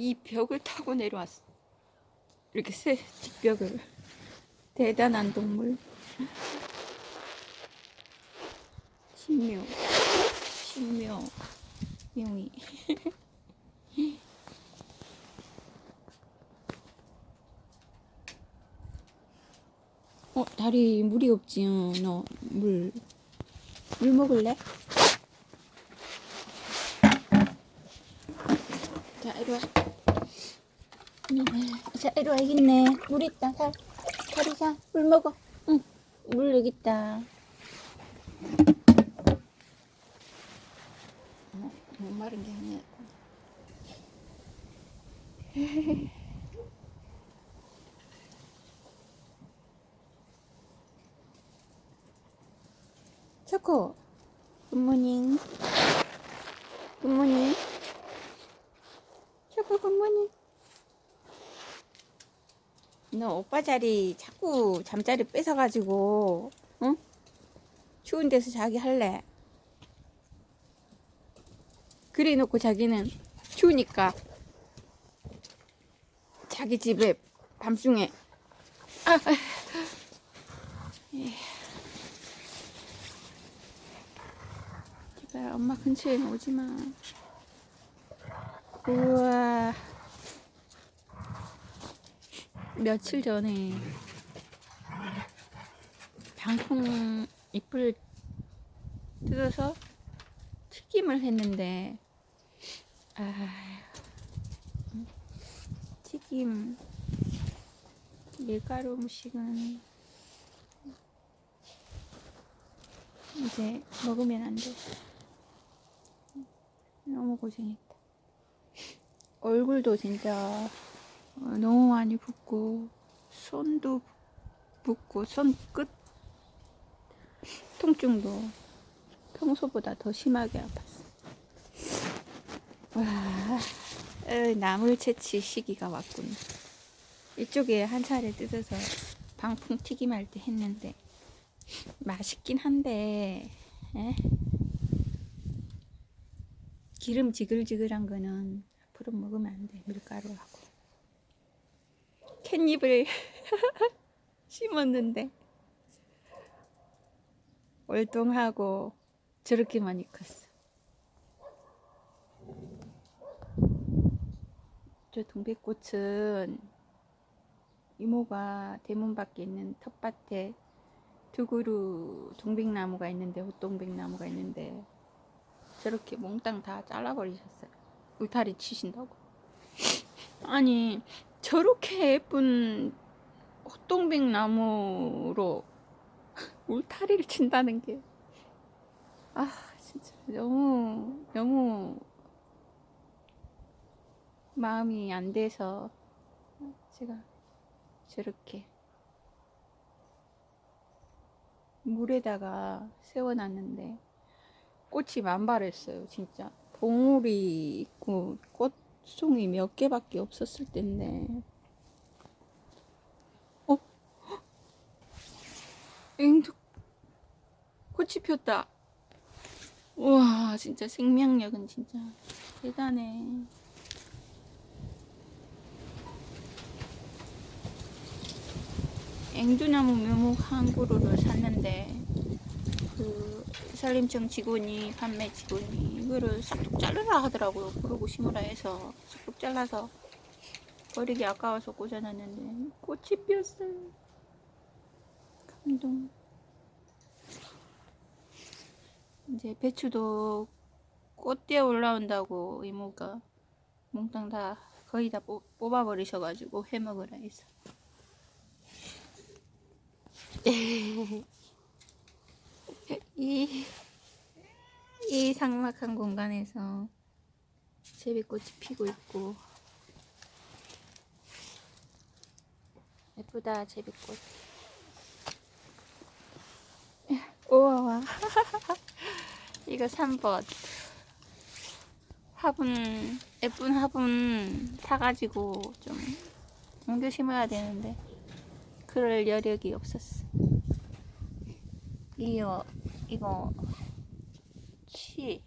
이 벽을 타고 내려왔어. 이렇게 새 직벽을. 대단한 동물. 신묘. 신묘. 명이. 어, 다리 물이 없지, 어, 너, 물. 물 먹을래? 자, 이리 와. 음, 자, 이리 와, 여기 있네. 물 있다, 살. 살이 자, 물 먹어. 응, 물 여기 있다. 어, 목마른 게 아니야. 초코, 굿모닝. 굿모닝. 굿모닝. 너 오빠 자리 자꾸 잠자리 뺏어가지고, 응? 추운 데서 자기 할래? 그래 놓고 자기는 추우니까 자기 집에 밤중에 아, 아. 예. 제발 엄마 근처에 오지 마. 우와. 며칠 전에 방풍 잎을 뜯어서 튀김을 했는데 아 튀김 밀가루 음식은 이제 먹으면 안 돼. 너무 고생했다. 얼굴도 진짜 어, 너무 많이 붓고 손도 붓고 손끝 통증도 평소보다 더 심하게 아팠어. 와, 에, 나물 채취 시기가 왔군. 이쪽에 한 차례 뜯어서 방풍 튀김 할 때 했는데 맛있긴 한데 에? 기름 지글지글한 거는 앞으로 먹으면 안 돼. 밀가루하고. 캣잎을 심었는데 월동하고 저렇게 많이 컸어. 저 동백꽃은 이모가 대문 밖에 있는 텃밭에 두 그루 동백나무가 있는데 호동백나무가 있는데 저렇게 몽땅 다 잘라버리셨어요. 울타리 치신다고. 아니 저렇게 예쁜 호동백 나무로 울타리를 친다는 게, 아, 진짜 너무, 너무 마음이 안 돼서 제가 저렇게 물에다가 세워놨는데 꽃이 만발했어요, 진짜. 봉우리 있고 꽃송이 몇 개밖에 없었을 텐데. 어? 앵두 꽃이 폈다. 우와, 진짜 생명력은 진짜 대단해. 앵두나무 묘목 한 그루를 샀는데 그 산림청 직원이 판매 직원이 이거를 쏙쏙 자르라 하더라고요. 그러고 심으라 해서 쏙쏙 잘라서 버리기 아까워서 꽂아놨는데 꽃이 피었어요. 감동. 이제 배추도 꽃대에 올라온다고 이모가 몽땅 다 거의 다 뽑- 뽑아버리셔가지고 해먹으라 해서. 이, 이 삭막한 공간에서 제비꽃이 피고 있고 예쁘다 제비꽃. 우와 이거 3번. 화분 예쁜 화분 사가지고 좀 옮겨 심어야 되는데 그럴 여력이 없었어. 이거 이거 취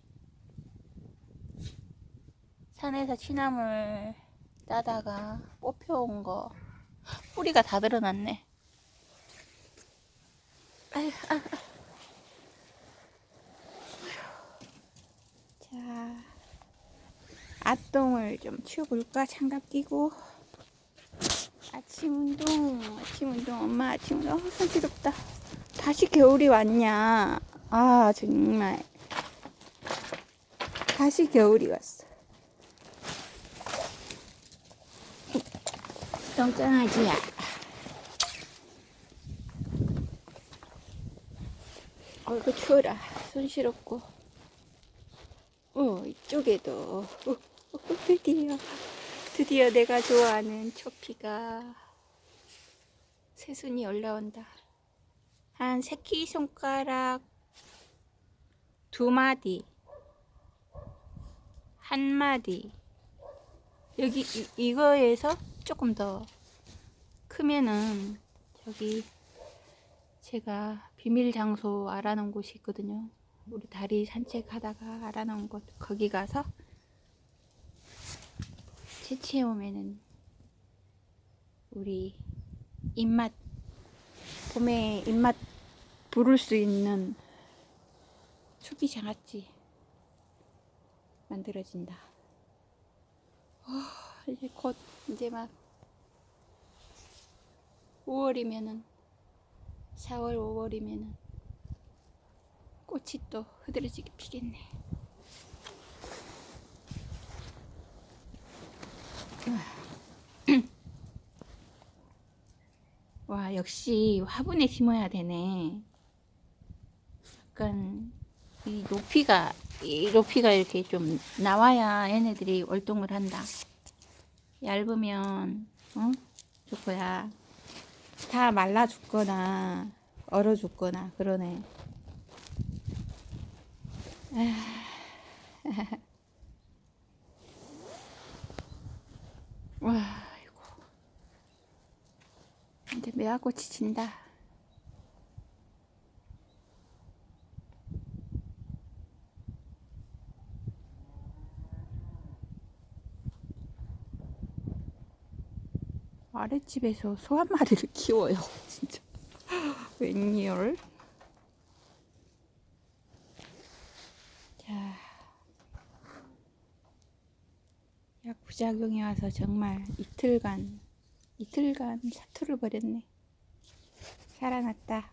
산에서 취나물 따다가 뽑혀온 거 뿌리가 다 드러났네. 아휴, 아, 아. 자, 앞동을 좀 치워볼까? 장갑 끼고. 아침 운동, 아침 운동, 엄마 아침 운동. 어, 손시럽다. 다시 겨울이 왔냐? 아, 정말. 다시 겨울이 왔어. 똥강아지야. 어이구, 추워라. 손 시렵고. 어, 이쪽에도. 어, 어, 드디어. 드디어 내가 좋아하는 초피가 새순이 올라온다. 한 새끼손가락 두 마디, 한 마디. 여기 이, 이거에서 조금 더 크면은 저기 제가 비밀 장소 알아놓은 곳이 있거든요. 우리 다리 산책하다가 알아놓은 곳 거기 가서 채취해 오면은 우리 입맛 봄에 입맛 부를 수 있는 초기 장아찌 만들어진다. 어, 이제 곧 이제 막 5월이면은 4월 5월이면은 꽃이 또 흐드러지게 피겠네. 와, 역시 화분에 심어야 되네. 약간 이 높이가 이 높이가 이렇게 좀 나와야 얘네들이 월동을 한다. 얇으면 어? 좋고야 다 말라 죽거나 얼어 죽거나 그러네. 와, 이거 이제 매화꽃이 진다. 아랫집에서 소 한 마리를 키워요. 진짜. 웬열? 자. 약 부작용이 와서 정말 이틀간, 이틀간 사투를 벌였네. 살아났다.